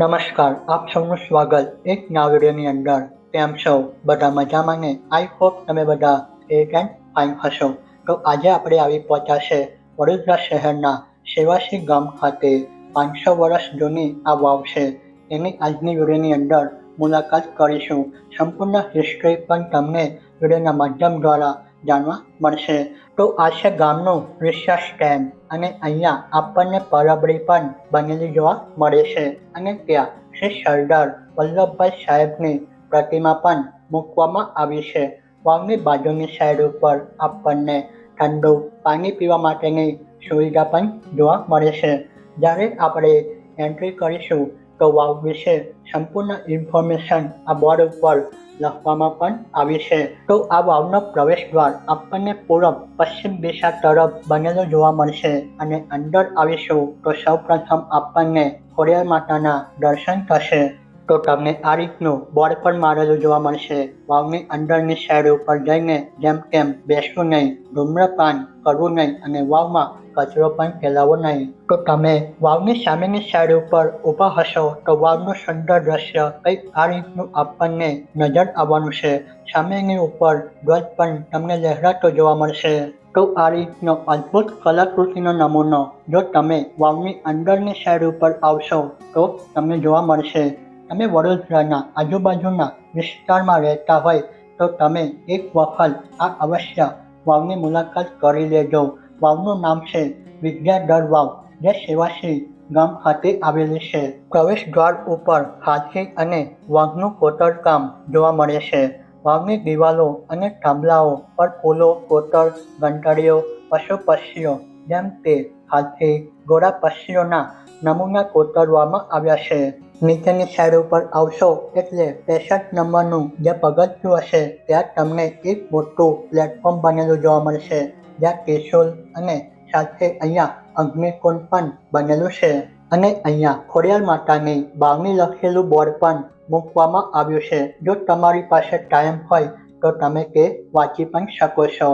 નમસ્કાર, આપ સૌનું સ્વાગત એક નવા અંદર. કેમ છો? બધા મજામાં ને? આઈ હોપ તમે બધા એક એન્ડ ફાઇન હશો. તો આજે આપણે આવી પહોંચ્યા છે વડોદરા શહેરના સેવાસી ગામ ખાતે. પાંચસો વર્ષ જૂની આ વાવ છે. એની આજની વિડીયોની અંદર મુલાકાત કરીશું. સંપૂર્ણ હિસ્ટ્રી પણ તમને વિડીયોના માધ્યમ દ્વારા જાણવા મળશે. તો આ છે ગામનું રિસર્ચ સ્ટેન્ડ અને અહીંયા આપણને પરબડી પણ બનેલી જોવા મળે છે. અને ત્યાં શ્રી સરદાર વલ્લભભાઈ સાહેબની પ્રતિમા પણ મૂકવામાં આવી છે. વાવની બાજુની સાઈડ ઉપર આપણને ઠંડુ પાણી પીવા માટેની સુવિધા પણ જોવા મળે છે. જ્યારે આપણે એન્ટ્રી કરીશું તો વાવ વિશે સંપૂર્ણ ઇન્ફોર્મેશન આ બોર્ડ ઉપર લખવામાં પણ આવી છે. તો આ વાવનો પ્રવેશ દ્વાર આપણને પૂરબ પશ્ચિમ દિશા તરફ બનેલો જોવા મળશે અને અંદર આવીશું તો સૌ પ્રથમ આપણને ખોડિયાર માતાના દર્શન થશે. તો તમને આ રીતનું બોર્ડ પણ મારેલું જોવા મળશે. વાવની અંદરની સાઈડ ઉપર જઈને જેમ તેમ બેસવું નહીં, ધૂમ્રપાન કરવું નહીં અને વાવમાં કચરો પણ ફેલાવો નહીં. તો તમે વાવની સામેની સાઈડ ઉપર ઊભા હશો તો વાવનું સુંદર દ્રશ્ય કંઈક આ રીતનું આપણને નજર આવવાનું છે. સામેની ઉપર ધ્વજ પણ તમને લહેરાતો જોવા મળશે. તો આ રીતનો અદ્ભુત કલાકૃતિનો નમૂનો જો તમે વાવની અંદરની સાઈડ ઉપર આવશો તો તમને જોવા મળશે. તમે વડોદરાના આજુબાજુના વિસ્તારમાં રહેતા હોય તો તમે એક વખત આ અવશ્ય વાવની મુલાકાત કરી લેજો. વાવનું નામ છે વિદ્યાધર વાવ, જે સેવાશ્રી ગામ ખાતે આવેલી છે. પ્રવેશ દ્વાર ઉપર હાથી અને વાઘનું કોતરકામ જોવા મળે છે. વાવની દિવાલો અને થાંભલાઓ પર ફૂલો, કોતર ઘંટડીઓ પશુ પક્ષીઓ જેમ તે હાથી ઘોડા પક્ષીઓના નમૂના કોતરવામાં આવ્યા છે. નીચેની સાઈડ ઉપર આવશો એટલે પેસઠ નંબરનું જે પગથિયું હશે, ત્યાં તમને એક મોટું પ્લેટફોર્મ બનેલું જોવા મળશે, જ્યાં ત્રિશુલ અને સાથે અહીંયા અગ્નિકુંડ પણ બનેલું છે. અને અહીંયા ખોડિયાર માતાની બાવની લખેલું બોર્ડ પણ મૂકવામાં આવ્યું છે. જો તમારી પાસે ટાઈમ હોય, તો તમે તે વાંચી પણ શકો છો.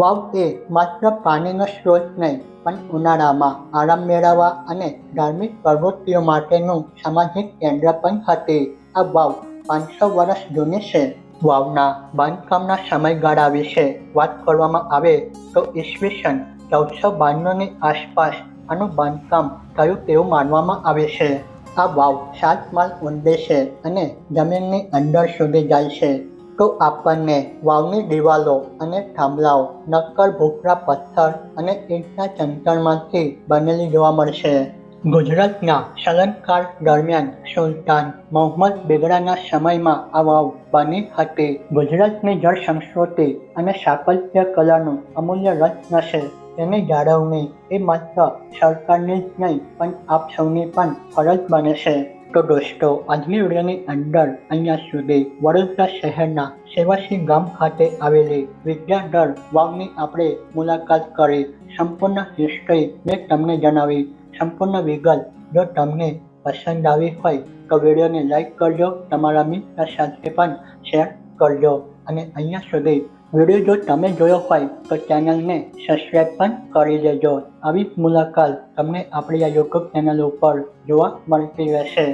વાવ એ માત્ર પાણીનો સ્ત્રોત નહીં, પણ ઉનાળામાં આરામ મેળવવા અને ધાર્મિક પ્રવૃત્તિઓ માટેનું સામાજિક કેન્દ્ર પણ હતી. આ વાવ પાંચસો વર્ષ જૂની છે. વાવના બાંધકામના સમયગાળા વિશે વાત કરવામાં આવે તો ઈસવીસન ચૌદસો બાણુંની આસપાસ આનું બાંધકામ થયું તેવું માનવામાં આવે છે. આ વાવ સાત માળ ઊંડે છે અને જમીનની અંદર સુધી જાય છે. તો આપણને વાવની દિવાલો અને થાંભલાઓ, નક્કર ભૂખરા પથ્થર અને ઈંટના ચંચળમાંથી બનેલી જોવા મળશે. ગુજરાતના સલનકાળ દરમિયાન સુલતાન મોહમ્મદ બેગડાના સમયમાં આ બની હતી ગુજરાતની જળ સંસ્કૃતિ અને સ્થાપત્ય કલાનું અમૂલ્ય રત્ન છે તેની જાળવણી એ માત્ર સરકારની જ નહીં, પણ આપ સૌની પણ ફરજ બને છે. તો દોસ્તો, આજની વિડીયોની અંદર અહીંયા સુધી વડોદરા શહેરના સેવાસી ગામ ખાતે આવેલી વિદ્યાધર વાવની આપણે મુલાકાત કરી. સંપૂર્ણ હિસ્ટ્રી મેં તમને જણાવી. સંપૂર્ણ વિગત જો તમને પસંદ આવી હોય તો વિડીયોને લાઇક કરજો, તમારા મિત્ર સાથે પણ શેર કરજો. અને અહીંયા સુધી વીડિયો જો તમે જોયો હોય તો ચેનલને સબસ્ક્રાઈબ પણ કરી દેજો. આવી મુલાકાત તમને આપણી આ યુટ્યુબ ચેનલ ઉપર જોવા મળતી રહેશે.